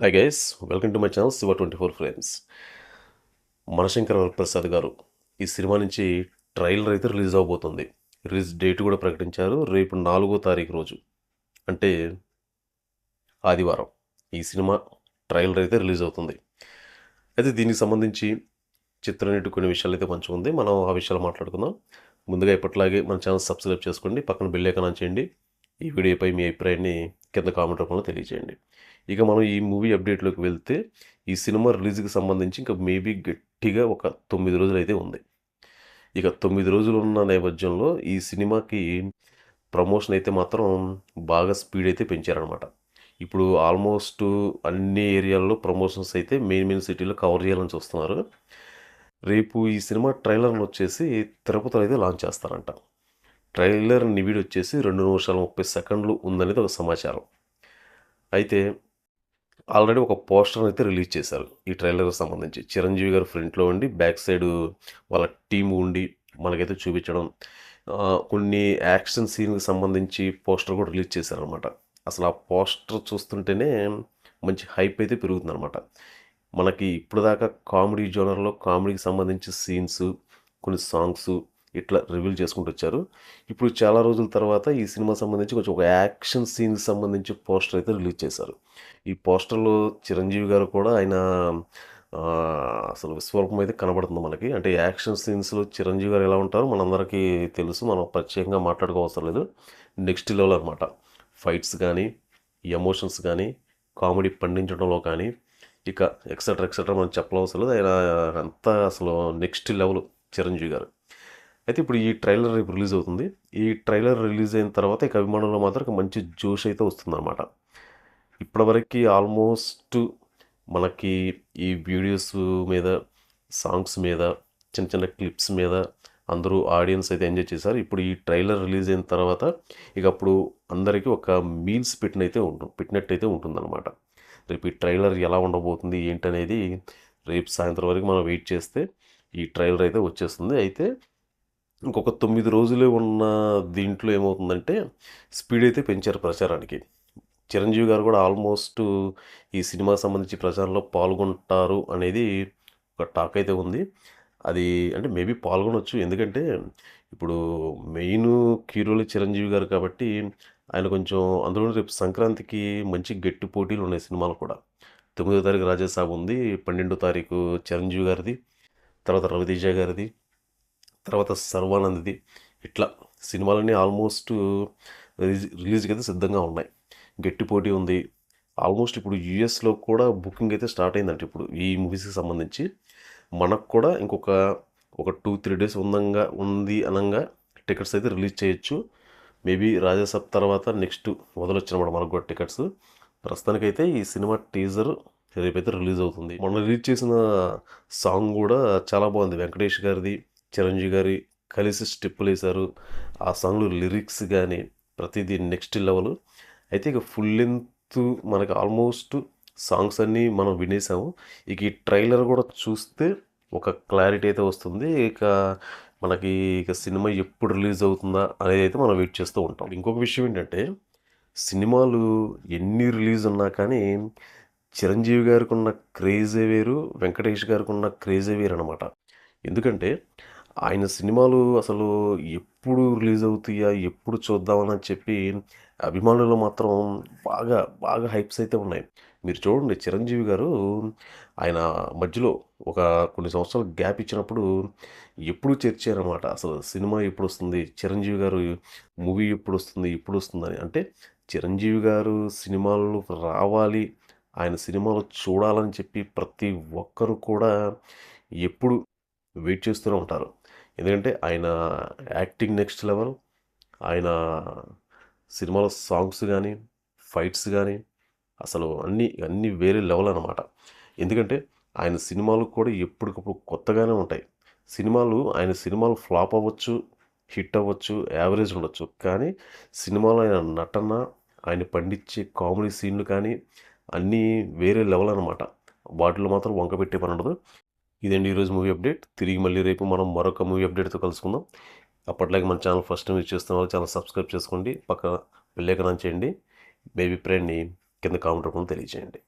Hi guys welcome to my channel Shiva twenty four frames Manashankara Varaprasad garu ఈ cinema నుంచి trailer అయితే release అవబోతుంది. Release date కూడా ప్రకటించారు రేపు నాలుగో తారీఖు రోజు అంటే ఆదివారం. ఈ సినిమా ట్రైలర్ అయితే రిలీజ్ అవుతుంది. అయితే దీనికి సంబంధించి చిత్రనటి కొన్ని విషయాలు అయితే మంచిగా ఉంది. మనం ఆ విషయాలు మాట్లాడుకుందాం. ముందుగా ఇప్పట్లాగే మన ఛానల్ సబ్స్క్రైబ్ చేసుకోండి పక్కన బెల్ ఐకాన్ చేయండి. ఈ వీడియోపై మీ అభిప్రాయాన్ని కింద కామెంట్ రూపంలో తెలియజేయండి. ఇక మనం ఈ మూవీ అప్డేట్లోకి వెళ్తే ఈ సినిమా రిలీజ్కి సంబంధించి ఇంకా మేబీ గట్టిగా ఒక తొమ్మిది రోజులు అయితే ఉంది. ఇక తొమ్మిది రోజులు ఉన్న నేపథ్యంలో ఈ సినిమాకి ప్రమోషన్ అయితే మాత్రం బాగా స్పీడ్ అయితే పెంచారనమాట ఇప్పుడు ఆల్మోస్ట్ అన్ని ఏరియాల్లో ప్రమోషన్స్ అయితే మెయిన్ మెయిన్ సిటీలో కవర్ చేయాలని చూస్తున్నారు. రేపు ఈ సినిమా ట్రైలర్ వచ్చేసి తిరుపతిలో అయితే లాంచ్ చేస్తారంట. ట్రైలర్ నివిడి వచ్చేసి రెండు నిమిషాల ముప్పై సెకండ్లు ఉందనేది ఒక సమాచారం. అయితే ఆల్రెడీ ఒక పోస్టర్ అయితే రిలీజ్ చేశారు ఈ ట్రైలర్కి సంబంధించి. చిరంజీవి గారు ఫ్రంట్లో ఉండి బ్యాక్ సైడ్ వాళ్ళ టీం ఉండి మనకైతే చూపించడం కొన్ని యాక్షన్ సీన్కి సంబంధించి పోస్టర్ కూడా రిలీజ్ చేశారనమాట అసలు ఆ పోస్టర్ చూస్తుంటేనే మంచి హైప్ అయితే పెరుగుతుందనమాట మనకి ఇప్పుడు దాకా కామెడీ జోనర్లో కామెడీకి సంబంధించి సీన్స్ కొన్ని సాంగ్స్ ఇట్లా రివీల్ చేసుకుంటూ వచ్చారు. ఇప్పుడు చాలా రోజుల తర్వాత ఈ సినిమా సంబంధించి కొంచెం ఒక యాక్షన్ సీన్కి సంబంధించి పోస్టర్ అయితే రిలీజ్ చేశారు. ఈ పోస్టర్లో చిరంజీవి గారు కూడా ఆయన అసలు విశ్వరూపం అయితే కనబడుతుంది మనకి. అంటే యాక్షన్ సీన్స్లో చిరంజీవి గారు ఎలా ఉంటారో మనందరికీ తెలుసు. మనం ప్రత్యేకంగా మాట్లాడుకోవసరం లేదు. నెక్స్ట్ లెవెల్ అనమాట ఫైట్స్ కానీ ఎమోషన్స్ కానీ కామెడీ పండించడంలో కానీ ఇక ఎక్సెట్రా ఎక్సెట్రా మనం చెప్పనవసరం లేదు. ఆయన అంతా అసలు నెక్స్ట్ లెవెల్ చిరంజీవి గారు. అయితే ఇప్పుడు ఈ ట్రైలర్ రేపు రిలీజ్ అవుతుంది. ఈ ట్రైలర్ రిలీజ్ అయిన తర్వాత ఇక అభిమానులు మాత్రం మంచి జోష్ అయితే వస్తుందన్నమాట. ఇప్పటివరకు ఆల్మోస్ట్ మనకి ఈ వీడియోస్ మీద సాంగ్స్ మీద చిన్న చిన్న క్లిప్స్ మీద అందరూ ఆడియన్స్ అయితే ఎంజాయ్ చేశారు. ఇప్పుడు ఈ ట్రైలర్ రిలీజ్ అయిన తర్వాత ఇక అప్పుడు అందరికీ ఒక మీల్స్ పెట్టినైతే ఉంటుంది పెట్టినట్టయితే ఉంటుందన్నమాట. రేపు ఈ ట్రైలర్ ఎలా ఉండబోతుంది ఏంటనేది రేపు సాయంత్రం వరకు మనం వెయిట్ చేస్తే ఈ ట్రైలర్ అయితే వచ్చేస్తుంది. అయితే ఇంకొక తొమ్మిది రోజులే ఉన్న దీంట్లో ఏమవుతుందంటే స్పీడ్ అయితే పెంచారు ప్రచారానికి. చిరంజీవి గారు కూడా ఆల్మోస్ట్ ఈ సినిమా సంబంధించి ప్రచారంలో పాల్గొంటారు అనేది ఒక టాక్ అయితే ఉంది. అది అంటే మేబీ పాల్గొనవచ్చు ఎందుకంటే ఇప్పుడు మెయిన్ హీరోలు చిరంజీవి గారు కాబట్టి ఆయన కొంచెం అందులో రేపు సంక్రాంతికి మంచి గట్టి పోటీలు ఉన్నాయి సినిమాలు కూడా. తొమ్మిదో తారీఖు రాజాసాబ్ ఉంది పన్నెండో తారీఖు చిరంజీవి గారిది తర్వాత రవితేజ గారిది తర్వాత సర్వానంద్ది. ఇట్లా సినిమాలన్నీ ఆల్మోస్ట్ రిలీజ్ రిలీజ్కి అయితే సిద్ధంగా ఉన్నాయి. గట్టి పోటీ ఉంది. ఆల్మోస్ట్ ఇప్పుడు యూఎస్లో కూడా బుకింగ్ అయితే స్టార్ట్ అయిందంట ఇప్పుడు. ఈ మూవీస్కి సంబంధించి మనకు కూడా ఇంకొక ఒక టూ త్రీ డేస్ ఉందంగా ఉంది అనంగా టికెట్స్ అయితే రిలీజ్ చేయొచ్చు. మేబీ రాజాసాబ్ తర్వాత నెక్స్ట్ వదలొచ్చినమాట మనకు కూడా టికెట్స్. ప్రస్తుతానికైతే ఈ సినిమా టీజర్ రేపైతే రిలీజ్ అవుతుంది. మొన్న రిలీజ్ చేసిన సాంగ్ కూడా చాలా బాగుంది. వెంకటేష్ గారిది చిరంజీవి గారి కలిసి స్టెప్పులు వేశారు. ఆ సాంగ్లో లిరిక్స్ కానీ ప్రతిదీ నెక్స్ట్ లెవెల్. అయితే ఇక ఫుల్ లెంత్ మనకి ఆల్మోస్ట్ సాంగ్స్ అన్నీ మనం వినేసాము. ఇక ఈ ట్రైలర్ కూడా చూస్తే ఒక క్లారిటీ అయితే వస్తుంది. ఇక మనకి ఇక సినిమా ఎప్పుడు రిలీజ్ అవుతుందా అనేది అయితే మనం వెయిట్ చేస్తూ ఉంటాం. ఇంకొక విషయం ఏంటంటే సినిమాలు ఎన్ని రిలీజ్ ఉన్నా కానీ చిరంజీవి గారికి ఉన్న క్రేజే వేరు వెంకటేష్ గారికి ఉన్న క్రేజే వేరు అనమాట ఎందుకంటే ఆయన సినిమాలు అసలు ఎప్పుడు రిలీజ్ అవుతాయా ఎప్పుడు చూద్దామని చెప్పి అభిమానులు మాత్రం బాగా బాగా హైప్స్ అయితే ఉన్నాయి. మీరు చూడండి చిరంజీవి గారు ఆయన మధ్యలో ఒక కొన్ని సంవత్సరాలు గ్యాప్ ఇచ్చినప్పుడు ఎప్పుడు చేర్చారనమాట అసలు సినిమా ఎప్పుడు వస్తుంది చిరంజీవి గారు మూవీ ఎప్పుడు వస్తుంది ఎప్పుడు వస్తుందని అంటే చిరంజీవి గారు సినిమాలు రావాలి ఆయన సినిమాలు చూడాలని చెప్పి ప్రతి ఒక్కరు కూడా ఎప్పుడు వెయిట్ చేస్తూనే ఉంటారు. ఎందుకంటే ఆయన యాక్టింగ్ నెక్స్ట్ లెవెల్ ఆయన సినిమాలో సాంగ్స్ కానీ ఫైట్స్ కానీ అసలు అన్నీ అన్నీ వేరే లెవెల్ అనమాట ఎందుకంటే ఆయన సినిమాలు కూడా ఎప్పటికప్పుడు కొత్తగానే ఉంటాయి. సినిమాలు ఆయన సినిమాలు ఫ్లాప్ అవ్వచ్చు హిట్ అవ్వచ్చు యావరేజ్ ఉండొచ్చు. కానీ సినిమాలో ఆయన నటన ఆయన పండించే కామెడీ సీన్లు కానీ అన్నీ వేరే లెవెల్ అనమాట వాటిలో మాత్రం వంక పెట్టే పని ఉండదు. ఇదండి ఈరోజు మూవీ అప్డేట్? తిరిగి మళ్ళీ రేపు మనం మరొక మూవీ అప్డేట్తో కలుసుకుందాం. అప్పట్లాగే మన ఛానల్ ఫస్ట్ టైం యూజ్ చేస్తున్న వాళ్ళు ఛానల్ సబ్స్క్రైబ్ చేసుకోండి. పక్క వెళ్ళేకనం చేయండి. బేబీ ఫ్రెండ్ని కింద కామెంట్ రూపంలో తెలియజేయండి.